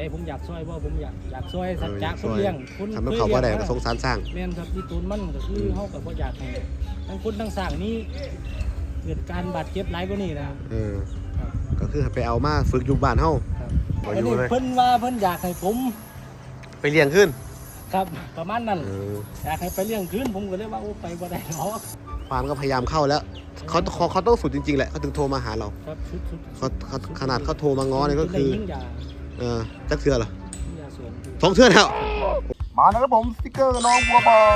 ใจผมอยากช่วยบ่ผมอยากอยากช่วยสัจเอออจะยากคช่นวยเลี้ยงคนทำให้คยเขาว่าได้ลี้ยก็มสงสารสร้างแม่นครับที่ตูนมันก็คือมเฮาก็บ่อยากให้ทั้งคนทั้งสร้างนี้เกิดการบาดเจ็บหลายกว่านี้นะครับเออครับก็คือไปเอามาฝึกอยู่บ้านเฮาครับบ่ออันยู่นี้เลยเพิ่นว่าเพิ่นอยากให้ผม ไปเลี้ยงขึ้น ครับประมาณนั้นเอออยากให้ไปเลี้ยงคืนผมก็เลยว่าโอ้ไปบ่ได้หรอกควานก็พยายามเข้าแล้วเขาเขาเขาต้องสุดจริงๆแหละเขาถึงโทรมาหาเราครับชุดชุดเขาเขาขนาดเขาโทรมาง้อเนี่ยก็คือพิ่นได้ยิงยา เออจักเสือเหรอยิงยาสวนอยู่สองเชือแล้วมาแล้วครับผมสติกเกอร์น้องบัวบอล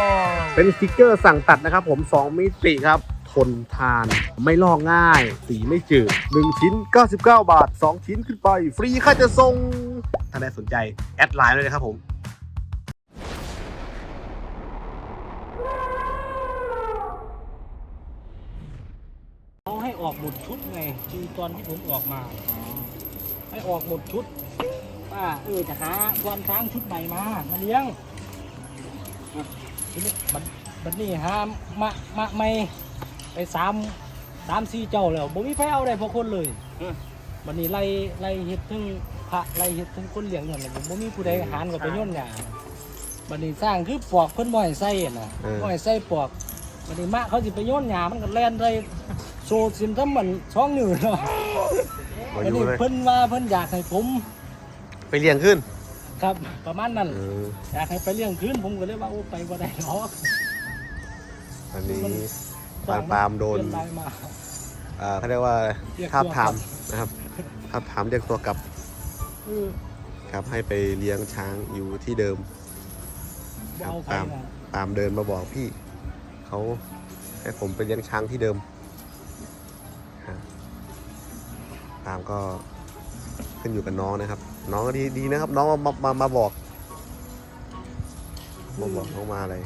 เป็นสติกเกอร์สั่งตัดนะครับผม2มิติครับทนทานไม่ลอกง่าย สีไม่จืด 1 ชิ้น 99 บาท 2 ชิ้นขึ้นไป ฟรีค่าจะส่งถ้าได้สนใจ แอดไลน์เลยนะครับผมเขาให้ออกหมดชุดไงคือตอนที่ผมออกมา ให้ออกหมดชุด ว่าเออจะหาควานช้างชุดใหม่มามาเลี้ยงทีนี้บัดบัดนี้หามะมะไม่ไปสามสามสี่เจ้าแล้วบ่มีใครเอาได้พอคนเลยบัดนี้ไล่ไล่เฮ็ดถึงพระไล่เฮ็ดถึงคนเลี้ยงนั่นแหละบ่มีผู้ใดหารกับไปย่นหยาบัดนี้สร้างคือปอกเพิ่นบ่ให้ใส่น่ะเออบ่ให้ใส่ปอกบัดนี้มะเขาสิไปย่นหยามันก็แล่นได้โซซิมทั้งมันช่องนิ้วเนาะมาอันอยู่นี้เลยเพิ่นว่าเพิ่นอยากให้ผม ไปเลี้ยงขึ้นครับประมาณนั้นเอออยากให้ไปเลี้ยงคืนผมก็เลยว่าโอ้ไปบ่ได้หรอกอันนี้ปานปาล์มโดนเรียไลน์มาอ่าเขาเรียกว่าเรียกคาบตัวถามนะครับคาบถามเรียกตัวกลับเออครับให้ไปเลี้ยงช้างอยู่ที่เดิม บ่เอาไปครับนะตามเดินมาบอกพี่เขาให้ผมไปเลี้ยงช้างที่เดิมฮะตามก็ขึ้นอยู่กับน้องนะครับ น้องก็ดีดีนะครับ น้องมามามาบอกมาบอกน้องมาอะไร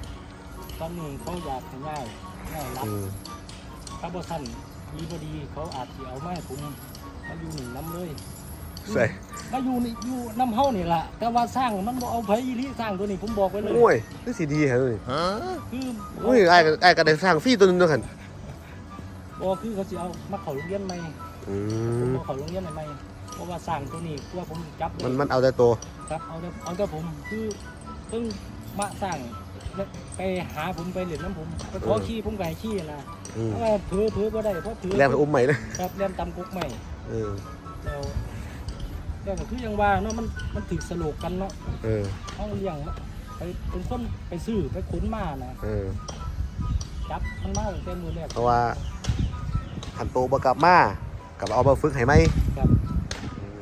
ตอนนี้เขาอยากให้ง่ายง่ายรับอืมถ้าบ่สั่นดีบ่ดีเขาอาจสิเอามาให้ผมมาอยู่นี่นํเลยใส่มาอยู่นี่อยู่นํเฮานี่ล่ะแต่ว่าสร้างมันบ่เอาไผอีหลีสร้างตัวนี้ผมบอกไว้เลย โอ้ยนี่สีดีเหรอนี่คือโอ้ยไอ้ก็ไอ้ก็ได้สร้างฟรีตัวนึงด้วยกันบ่คือเขาสิเอามาเข้าโรงเรียนใหม่อืผมมเอาเข้าโรงเรียนใหม่ เพราะว่าสร้างตัวนี้กลัวผมจับเลยมันมันเอาแต่ตัวครับเอาแต่เอาแต่ผมคือเพิ่งมาสร้างแล้วไปหาผมไปเล่นน้ำผมไปขอเออขี้ผมก็ให้ขี้นะอืมเพราะว่าเถือเถือก็ได้เพราะเถือแล้วไปอุ้มใหม่เลยครับเล่นตำกุกใหม่เออแล้วแล้วก็คือยังว่าเนาะมันมันถึกสโลกกันเนาะเออห้องเลี้ยงมาไปเป็นคนไปซื้อไปขนมานะเออจับมันมาตั้งแต่มือแรกเพราะว่าขันโตบกลับมากับเอามาฝึกให้ไหมครับอืม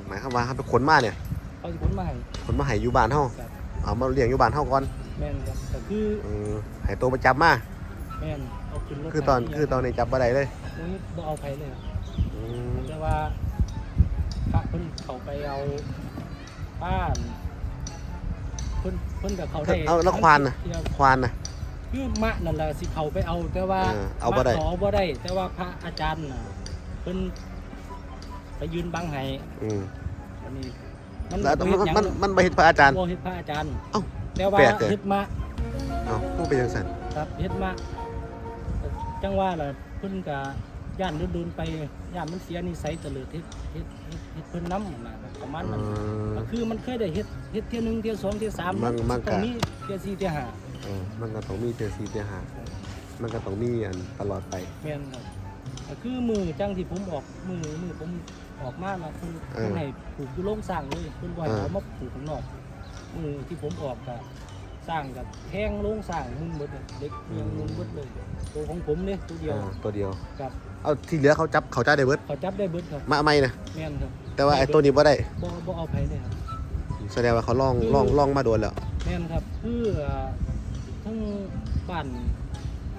หมายความว่าเขาไปขนมาเนี่ยเขาจะขนมาให้ขนมาให้อยู่บ้านเฮาครับเอามาเลี้ยงอยู่บ้านเฮาก่อนแม่นครับแต่คือเออให้โตไปจับมา แม่นเอาขึ้นรถคือตอนไปคือตอนนี้จับบ่ได้เลยตรงนี้บ่เอาไปเลยครับอืมแต่ว่าพระเพิ่นเขาไปเอาบ้านเพิ่นเพิ่นกับเขาได้เอาแล้วควานน่ะเที่ยวควานน่ะคือมะนั่นแหละสิเขาไปเอาแต่ว่า เออเอาบ่ได้มะขอบ่ได้ แต่ว่าพระอาจารย์น่ะเพิ่น ไปยืนบังให้อืมอันนี้มันแล้วบ่มันเฮ็ดหยังมันมันไปเห็นพระอาจารย์บ่เฮ็ดพระอาจารย์เอ้าแต่ว่าแปลกเลยเฮ็ดมะเอ้าผู้เป็นยังสันครับเฮ็ดมะจังว่าล่ะเพิ่นก็ย่านโดนๆไปย่านมันเสียนิสัยเตลิดเฮ็ดเฮ็ดเฮ็ดเฮ็ดเพิ่นนำน่ะประมาณอืนั้นมก็คือมันเคยได้เฮ็ดเฮ็ดเที่ยหนึ่งเที่ยสองเที่ยสามมันมันก็ ตรงนี้เที่ยสี่เที่ยห้าเออมันก็ต้องมีเจอซีเจอหามันก็ต้องมีอันตลอดไป แม่นครับ ก็คือมือจังที่ผมออกมือมือผมออกมานะคุณเออคุณให้ปลูกอยู่โรงสร้างเลยคุณบ่ให้เออเอามาปลูกข้างนอก มือที่ผมออกก็สร้างกับแท่งโรงสร้างมุนหมดเลยเด็กเรียงมุนหมดเลยตัวของผมเนี่ยตัวเดียว อ่าตัวเดียว ครับ เอาที่เหลือเขาจับเขาจ่ายได้เบิดเขาจับได้เบิดครับมาไม่นะ แม่นครับแต่ว่าไอ้ตัวนี้บ่ได้ บ่บ่เอาไปเลยครับ แสดงว่าเขาล่องล่องล่องมาโดนแล้ว แม่นครับคืออ่าทั้งบ้าน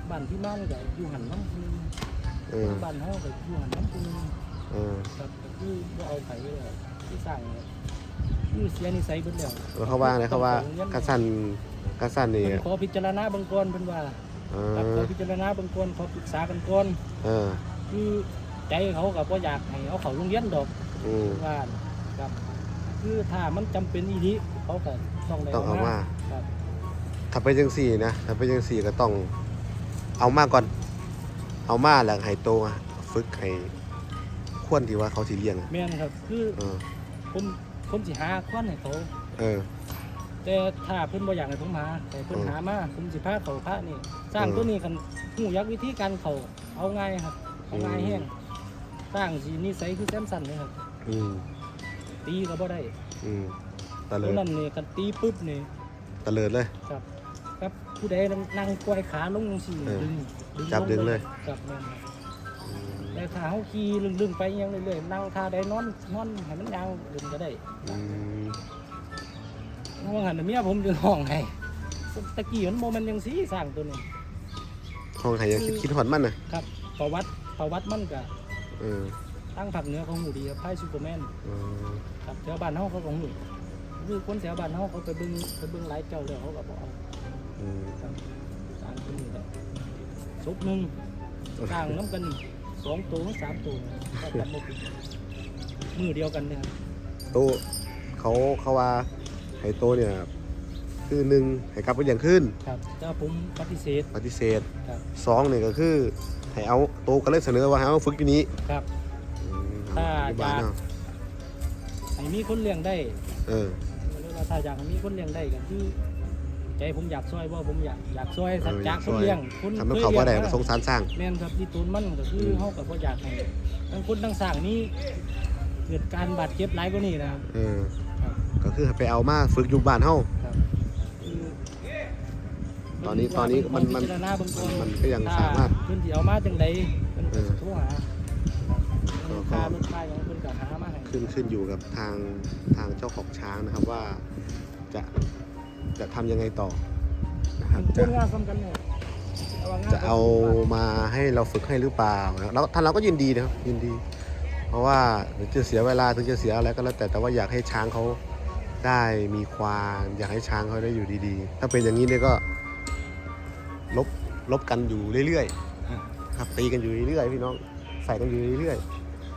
บ้านที่มันก็อยู่หันน้ำคุณ เออ บ้านเฮาก็อยู่หันน้ำคุณเออครับก็คือบ่เอาไผเลยที่สั่งเนี่ยคือเสียนิสัยเบิดแล้วแล้วเขาว่าไงเขาว่ากระสันกระสันนี่เพิ่นขอพิจารณาเบางก่อนเพิ่นว่าเอครับขออพิจารณาเบางก่อนขอปรึกษากันก่อนเออคือใจเขาก็บ่อยากให้เอาเขาโรงเรียนดอก อืมว่าครับคือถ้ามันจำเป็นอีหลีเขาก็ต้องได้ต้องเอามาครับถ้าไปจังสี่นะถ้าไปจังสี่ก็ต้องเอามาก่อน เอามาแล้วให้โตฝึกให้ควรที่ว่าเขาสิเลี้ยงอะแม่นครับ คือเออ ผมผมสิหาควันให้เขาเออ แต่ถ้าเพิ่นบ่อยากให้ผมหาแต่เพิ่นอืมหามาผมสิพาเขาพระนี่ สร้างอืม ตัวนี้กันหูยักวิธีการเขาเอาง่ายครับเอาง่ายอืมแห้งสร้างสินิสัยคือแซมสันเลยครับ อืมตีก็บ่ได้อืมตะเลิตัวดนั้นนี่กันตีปุ๊บนี่ตะเลิดเลย ครับ ครับผู้ใดนั่งกวยขาลงจังซี่เออดึงจับดึงเลยครับแม่นครับอืมแต่ถ้าเฮาขี่ลึงๆไปอยังเรื่อยๆนั่งท่าใดนอนนอนให้มันยาวดึงก็ได้อืมว่าหันน่ะเมียผมอยู่ห้องให้ตะกี้มันบ่แม่นจังซี่สร้างตัวนี้ ห้องไหยังคิดคิดหอนมันน่ะครับประวัติประวัติมันก็เออตั้งผักเหนือเขาหูดีครับไพ่ซูเปอร์แมนเออครับแถวบ้านเฮาเขาก็หูคือคนแถวบ้านเฮาเขาไปเบิ่งไปเบิ่งหลายเจ้าแล้วเขาก็บอกเอาอืมครับ สร้างตัวนี้ได้ศพหนึ่งสร้างน้ำกันสองตัวสามตัวถ้าจำบ่ผิดมือเดียวกันเนี่ยครับโตเขาเขาว่าไห้โตเนี่ยคือหนึ่งให้กลับไปอย่างขึ้น ครับแต่ผมปฏิเสธปฏิเสธครับสองเนี่ยก็คือให้เอาโตก็เลยเสนอว่าให้เอาฝึกที่นี้ครับ อืมถ้าอยู่บ้านอยาก เนาะให้มีคนเลี้ยงได้เออเรียกว่าถ้าอยากให้มีคนเลี้ยงได้ก็คือ ใจผมอยากช่วยว่าผมอยากอยากช่วยสัจจะคนเลี้ยงคนทำให้คยเขาว่าได้ลี้ยก็มสงสารสร้างแม่นครับที่ตูนมันก็คือมเฮากับบ่อยากให้ทั้งคนทั้งสร้างนี้เกิดการบาดเจ็บหลายกว่านี้นะครับเออครับก็คือให้ไปเอามาฝึกอยู่บ้านเฮาครับคือตอนนี้ตอนนี้มันมันพิจารณาเบื้องต้นมันก็ยังสามารถเพิ่นสิเอามาจังไดเพิ่นเอก็อสิโทรหาครับก็ค่ารถค่าหยังเพิ่นก็หามาให้ขึ้นขึ้นอยู่กับทางทางเจ้าของช้างนะครับว่าจะ จะทำยังไงต่อนะครับจะเนี่ยว่งนจะเอามาให้เราฝึกให้หรือเปล่านะแล้วท่านเราก็ยินดีนะครับยินดี เพราะว่าถึงจะเสียเวลาถึงจะเสียอะไรก็แล้วแต่แต่ว่าอยากให้ช้างเขาได้มีความอยากให้ช้างเขาได้อยู่ดีๆ ถ้าเป็นอย่างนี้เนี่ยก็ลบลบกันอยู่เรื่อยๆครับตีกันอยู่เรื่อยๆพี่น้องใส่กันอยู่เรื่อย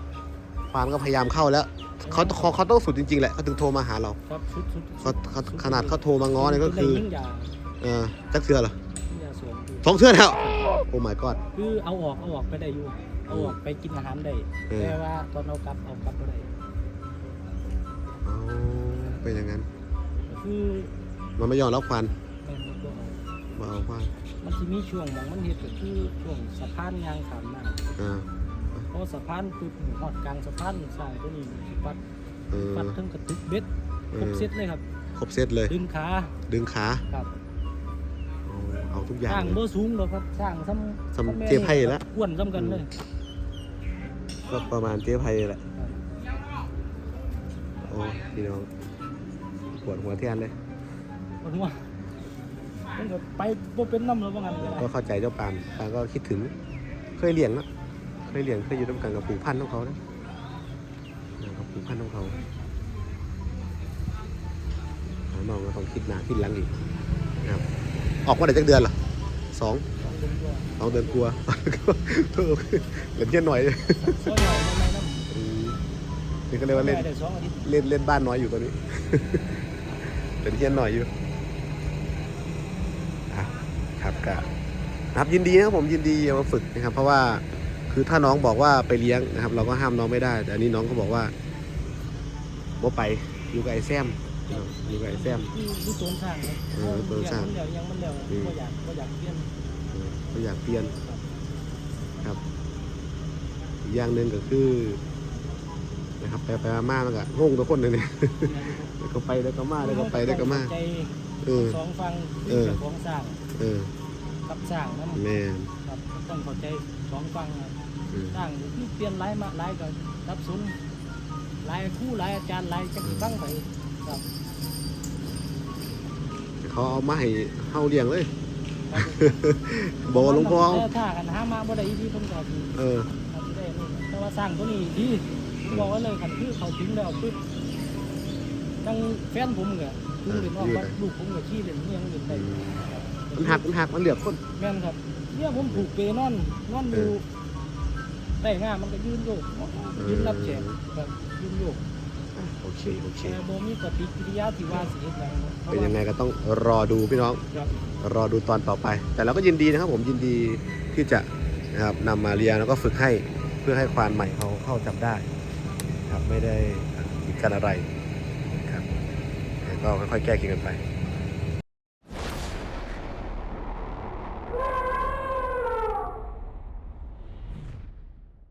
ๆความก็พยายามเข้าแล้ว เขาเขาเขาต้องสุดจริงๆแหละเขาถึงโทรมาหาเราครับชุดชุดเขาเขาขนาดเขาโทรมาง้อเนี่ยก็คือได้ยิ่งยาเออจักเสือเหรอยิ่งยาสวมอยู่สองเสือแล้วโอ้ my god คือเอาออกเอาออกไปได้อยู่เอาออกไปกินอาหารได้เออ แต่ว่าตอนเอากลับเอากลับบ่ได้อ๋อเป็นอย่างนั้นก็คือมันไม่ยอมรับควันแม่นบ่เอามาเอาควันมันสิมีช่วงหมองมันเฮ็ดก็คือช่วงสะพานยางขามน้อ่าำ พอสะพานปุ๊บฮอดกลางสะพานสร้างตัวนี้สิปัดเออ ปัดถึงกระตึกเบ็ดเอครบอ เซตเลยครับครบเซตเลย ดึงขาดึงขาครับเอาเอาทุกอย่าสงร้างเลยบ่สูงดอกครับสร้างซ้ำซ้ำแม่เจ๊ไผ่แล้ว อ้วนซ้ำกันเลยก็ประมาณเจ๊ไพแหละโอ้พี่น้องปวดหัวเทียนเลยมันว่ามันก็ไปบ่เป็นน้ำแล้วว่างั้นก็ได้ก็เข้าใจเจ้าปานปานก็คิดถึง เคยเลี้ยงนะ เคยเลี้ยงเคยอยู่ด้วยกันกับปู่พันธุ์ของเขานะเออกับปู่พันธุ์ของเขาหาน้องก็ต้องคิดหนาคิดหลังอีกนะครับออกมาได้จักเดือนเหรอสองสองเดือนกลัวเพิ่มเหลือเย็นหน่อยซอยหน่อยนี่ก็เรียกว่าเล่นเล่นเล่นบ้านน้อยอยู่ตอนนี้เหลือเย็นหน่อยอยู่ครับก็ครับยินดีนะครับผมยินดีมาฝึกนะครับ เพราะว่า คือถ้าน้องบอกว่าไปเลี้ยงนะครับ เราก็ห้ามน้องไม่ได้ แต่อันนี้น้องเขาบอกว่าบ่ไปอยู่กับไอ้แซมอยู่กับไอ้แซมคือคือตัวสร้างครับเออตัวสร้างมันเดียวยังมันเดียวอืมบ่อยากบ่อยากเปลี่ยนเออเขาอยากเปลี่ยนครับอีกอย่างหนึ่งก็คือนะครับไปไปมาๆมันก็งงตัวคนเลยเนี่ยแล้วก็ไปแล้วก็มาแล้วก็ไปแล้วก็มาใจเออสองฟังเอคืออเจ้าของสร้างเออกับสร้างนั่นแม่นครับต้องเข้าใจสองฟัง ครับเออสร้างคือเปลี่ยนหลายมาหลายก็รับสนหลายครู่หลายอาจารย์หลายจักสิฟังไปครับ เขาเอามาให้เฮาเลี้ยงเลย ครับโบหลวงพ่อแต่ถ้ากันหามาบ่ได้อีดีเพิ่นก็สิเอออาจจะได้นี่แต่ว่าสร้างตัวนี้ดีผมบอกไว้เลยคันคือเขาถึงแล้วปึ๊บตั้งแฟนผมก็คือเล่นออกว่าลูกผมก็ขี้เล่นเมียงเล่นได้ครับมันหักมันหักมันเหลือบคน แม่นครับเนี่ยผมผูกเปนอนนอนอยู่ ได้งามมันก็ยืนโยกยืนรับแขกครับยืนโยกอะโอเคโอเคแต่บ่มีปฏิกิริยาที่ว่าสิเฮ็ดหยังพราะเป็นว่ายังไงก็ต้องรอดูพี่น้องครับรอดูตอนต่อไป แต่เราก็ยินดีนะครับผมยินดีที่จะนะครับนำมาเรียนแล้วก็ฝึกให้เพื่อให้ควานใหม่เขาเข้าจับได้ครับไม่ได้กีดกันอะไรก็ค่อยๆแก้กินกันไป